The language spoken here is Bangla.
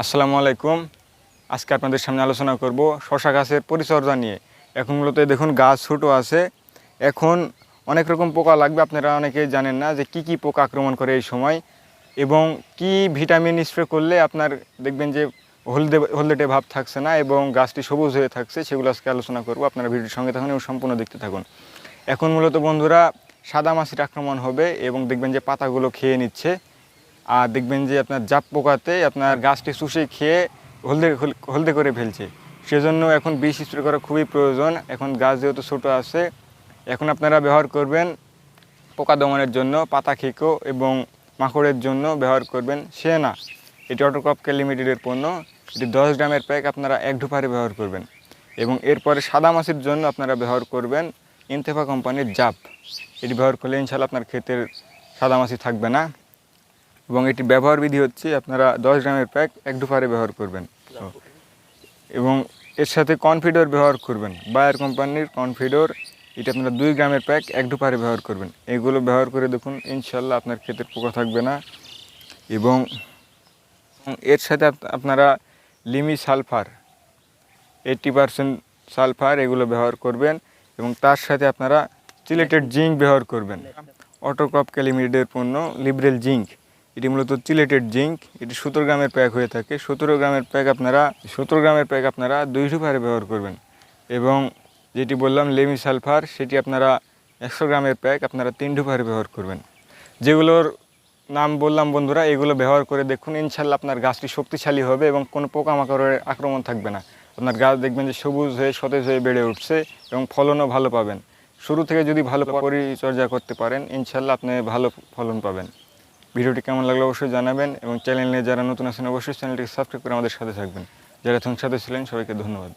আসসালামু আলাইকুম। আজকে আপনাদের সামনে আলোচনা করব শশা গাছের পরিচর্যা নিয়ে। এখন মূলত দেখুন গাছ ছোটো আছে। এখন অনেক রকম পোকা লাগবে, আপনারা অনেকেই জানেন না যে কি কি পোকা আক্রমণ করে এই সময়। এবং কি ভিটামিন স্প্রে করলে আপনার দেখবেন যে হলদে, হলদেটে ভাব থাকছে না এবং গাছটি সবুজ হয়ে থাকছে, সেগুলো আজকে আলোচনা করব। আপনারা ভিডিওর সঙ্গে থাকুন এবং সম্পূর্ণ দেখতে থাকুন। এখন মূলত বন্ধুরা, সাদা মাছির আক্রমণ হবে এবং দেখবেন যে পাতাগুলো খেয়ে নিচ্ছে। আর দেখবেন যে আপনার জাপ পোকাতে আপনার গাছটি শুষে খেয়ে হলদে হল- হলদে করে ফেলছে। সেজন্য এখন বিষ স্প্রে করা খুবই প্রয়োজন। এখন গাছ যেহেতু ছোটো আছে, এখন আপনারা ব্যবহার করবেন পোকা দমনের জন্য, পাতা খেকো এবং মাকড়ের জন্য ব্যবহার করবেন। সে না, এটি অটোক্রপকে লিমিটেডের পণ্য। এটি দশ গ্রামের প্যাক আপনারা এক ঢুপারে ব্যবহার করবেন এবং এরপরে সাদা মাছের জন্য আপনারা ব্যবহার করবেন ইনতেফা কোম্পানির জাপ এটি ব্যবহার করলে ইনশাল্লাহ আপনার ক্ষেতের সাদা মাছি থাকবে না। এবং এটি ব্যবহার বিধি হচ্ছে আপনারা দশ গ্রামের প্যাক এক দুপারে ব্যবহার করবেন। এবং এর সাথে কনফিডোর ব্যবহার করবেন। বায়ার কোম্পানির কনফিডোর, এটা আপনারা দুই গ্রামের প্যাক এক দুপারে ব্যবহার করবেন। এগুলো ব্যবহার করে দেখুন, ইনশাল্লাহ আপনার ক্ষেতের পোকা থাকবে না। এবং এর সাথে আপনারা lime sulphur, eighty percent sulphur এগুলো ব্যবহার করবেন এবং তার সাথে আপনারা চিলেটেড জিঙ্ক ব্যবহার করবেন। অটোক্রপ ক্যালিমিডের পণ্য লিবারেল জিঙ্ক। এটি মূলত চিলেটেড জিঙ্ক। এটি সতেরো গ্রামের প্যাক হয়ে থাকে। সতেরো গ্রামের প্যাক আপনারা, সতেরো গ্রামের প্যাক আপনারা দুই ডুপারে ব্যবহার করবেন। এবং যেটি বললাম, লেমি সালফার, সেটি আপনারা একশো গ্রামের প্যাক আপনারা তিন ডুপারে ব্যবহার করবেন। যেগুলোর নাম বললাম বন্ধুরা, এগুলো ব্যবহার করে দেখুন ইনশাল্লাহ আপনার গাছটি শক্তিশালী হবে এবং কোনো পোকামাকড়ের আক্রমণ থাকবে না। আপনার গাছ দেখবেন যে সবুজ হয়ে, সতেজ হয়ে বেড়ে উঠছে এবং ফলনও ভালো পাবেন। শুরু থেকে যদি ভালো পরিচর্যা করতে পারেন ইনশাল্লাহ আপনি ভালো ফলন পাবেন। ভিডিওটি কেমন লাগল অবশ্যই জানাবেন এবং চ্যানেল নিয়ে যারা নতুন আছেন অবশ্যই চ্যানেলটিকে সাবস্ক্রাইব করে আমাদের সাথে থাকবেন। যারা এখন সাথে ছিলেন, সবাইকে ধন্যবাদ।